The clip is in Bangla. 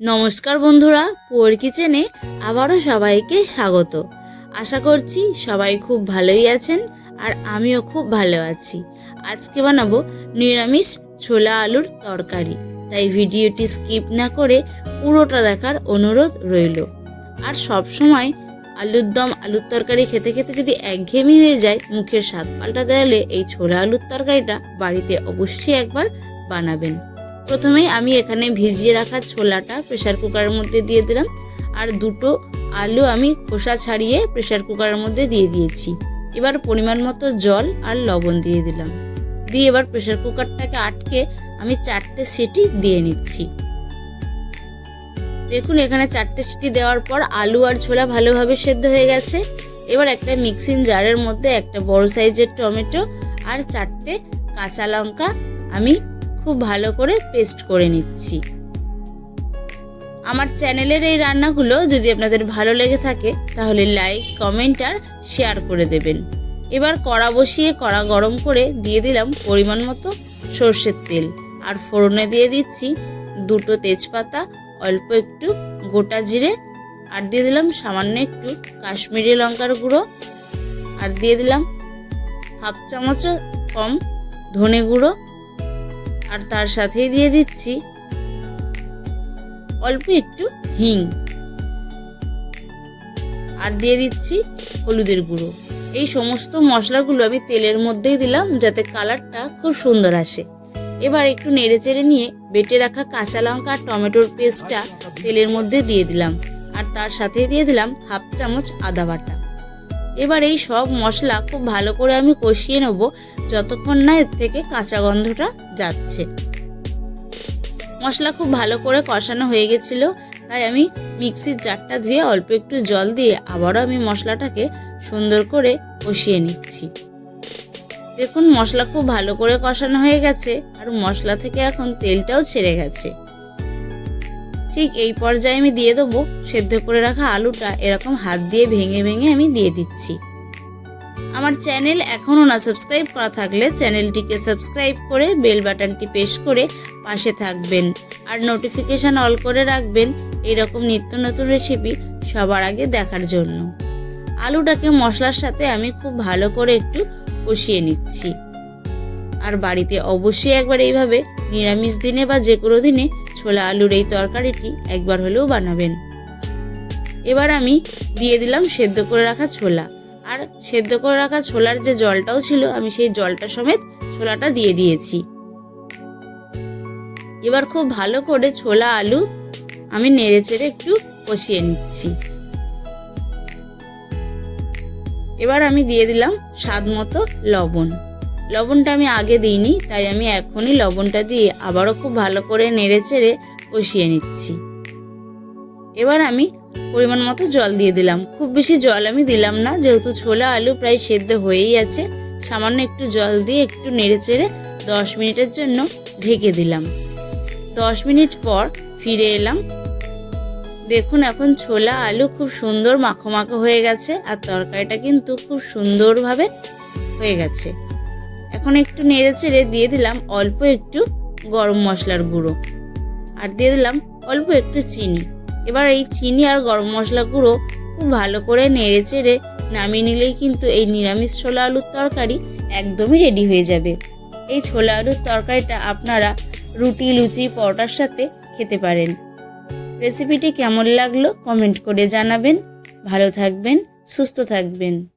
নমস্কার বন্ধুরা, পুয়ার কিচেনে আবারও সবাইকে স্বাগত। আশা করছি সবাই খুব ভালোই আছেন আর আমিও খুব ভালো আছি। আজকে বানাবো নিরামিষ ছোলা আলুর তরকারি। তাই ভিডিওটি স্কিপ না করে পুরোটা দেখার অনুরোধ রইল। আর সব সময় আলুর দম, আলুর তরকারি খেতে খেতে যদি একঘেয়েমি হয়ে যায়, মুখের স্বাদ পাল্টাতে হলে এই ছোলা আলুর তরকারিটা বাড়িতে অবশ্যই একবার বানাবেন। প্রথমেই আমি এখানে ভিজিয়ে রাখা ছোলাটা প্রেসার কুকারের মধ্যে দিয়ে দিলাম। আর দুটো আলু আমি খোসা ছাড়িয়ে প্রেসার কুকারের মধ্যে দিয়ে দিয়েছি। এবার পরিমাণ মতো জল আর লবণ দিয়ে দিলাম। দিয়ে এবার প্রেসার কুকারটাকে আটকে আমি চারটে সিটি দিয়ে নিচ্ছি। দেখুন, এখানে চারটে সিটি দেওয়ার পর আলু আর ছোলা ভালোভাবে সেদ্ধ হয়ে গেছে। এবার একটা মিক্সিং জারের মধ্যে একটা বড় সাইজের টমেটো আর চারটে কাঁচা লঙ্কা আমি খুব ভালো করে পেস্ট করে নিচ্ছি। আমার চ্যানেলের এই রান্নাগুলো যদি আপনাদের ভালো লেগে থাকে, তাহলে লাইক কমেন্ট আর শেয়ার করে দেবেন। এবার কড়া বসিয়ে কড়া গরম করে দিয়ে দিলাম পরিমাণ মতো সর্ষের তেল। আর ফোড়নে দিয়ে দিচ্ছি দুটো তেজপাতা, অল্প একটু গোটা জিরে, আর দিয়ে দিলাম সামান্য একটু কাশ্মীরি লঙ্কার গুঁড়ো। আর দিয়ে দিলাম হাফ চামচ কম ধনে গুঁড়ো। আর তার সাথেই দিয়ে দিচ্ছি অল্প একটু হিং। আর দিয়ে দিচ্ছি হলুদের গুঁড়ো। এই সমস্ত মশলাগুলো আমি তেলের মধ্যেই দিলাম যাতে কালারটা খুব সুন্দর আসে। এবার একটু নেড়ে চেড়ে নিয়ে বেটে রাখা কাঁচা লঙ্কা আর টমেটোর পেস্টটা তেলের মধ্যে দিয়ে দিলাম। আর তার সাথে দিয়ে দিলাম হাফ চামচ আদা বাটা। এবার এই সব মশলা খুব ভালো করে আমি কষিয়ে নেব যতক্ষণ না এর থেকে কাঁচা গন্ধটা যাচ্ছে। মশলা খুব ভালো করে কষানো হয়ে গেছিল, তাই আমি মিক্সির জারটা ধুয়ে অল্প একটু জল দিয়ে আবারও আমি মশলাটাকে সুন্দর করে কষিয়ে নিচ্ছি। দেখুন মশলা খুব ভালো করে কষানো হয়ে গেছে, আর মশলা থেকে এখন তেলটাও ছেড়ে গেছে। ঠিক এই পর্যায়ে আমি দিয়ে দেবো। সেদ্ধ করে রাখা আলুটা এরকম হাত দিয়ে ভেঙে ভেঙে আমি দিয়ে দিচ্ছি। আমার চ্যানেল এখনও না সাবস্ক্রাইব করা থাকলে চ্যানেলটিকে সাবস্ক্রাইব করে বেল বাটনটি প্রেস করে পাশে থাকবেন। আর নোটিফিকেশান অল করে রাখবেন। এরকম নিত্য নতুন রেসিপি সবার আগে দেখার জন্য। আলুটাকে মশলার সাথে আমি খুব ভালো করে একটু কষিয়ে নিচ্ছি। আর বাড়িতে অবশ্যই একবার এইভাবে নিরামিষ দিনে বা যে কোনো দিনে ছোলা আলুর এই তরকারিটি একবার হলেও বানাবেন। এবার আমি দিয়ে দিলাম সেদ্ধ করে রাখা ছোলা। আর সেদ্ধ করে রাখা ছোলার যে জলটাও ছিল, আমি সেই জলটা সমেত ছোলাটা দিয়ে দিয়েছি। এবার খুব ভালো করে ছোলা আলু আমি নেড়ে চেড়ে একটু কষিয়ে নিচ্ছি। এবার আমি দিয়ে দিলাম স্বাদ মতো লবণ। লবণটা আমি আগে দিইনি, তাই আমি এখনই লবণটা দিয়ে আবারও খুব ভালো করে নেড়ে চেড়ে কষিয়ে নিচ্ছি। এবার আমি পরিমাণ মতো জল দিয়ে দিলাম। খুব বেশি জল আমি দিলাম না, যেহেতু ছোলা আলু প্রায় সেদ্ধ হয়েই আছে। সামান্য একটু জল দিয়ে একটু নেড়ে চেড়ে দশ মিনিটের জন্য ঢেকে দিলাম। দশ মিনিট পর ফিরে এলাম। দেখুন এখন ছোলা আলু খুব সুন্দর মাখো মাখো হয়ে গেছে, আর তরকারিটা কিন্তু খুব সুন্দরভাবে হয়ে গেছে। এখন একটু নেড়ে চেড়ে দিয়ে দিলাম অল্প একটু গরম মশলার গুঁড়ো। আর দিয়ে দিলাম অল্প একটু চিনি। এবার এই চিনি আর গরম মশলা গুঁড়ো খুব ভালো করে নেড়ে চেড়ে নামিয়ে নিলেই কিন্তু এই নিরামিষ ছোলা আলুর তরকারি একদমই রেডি হয়ে যাবে। এই ছোলা আলুর তরকারিটা আপনারা রুটি, লুচি, পরোটার সাথে খেতে পারেন। রেসিপিটি কেমন লাগল কমেন্ট করে জানাবেন। ভালো থাকবেন, সুস্থ থাকবেন।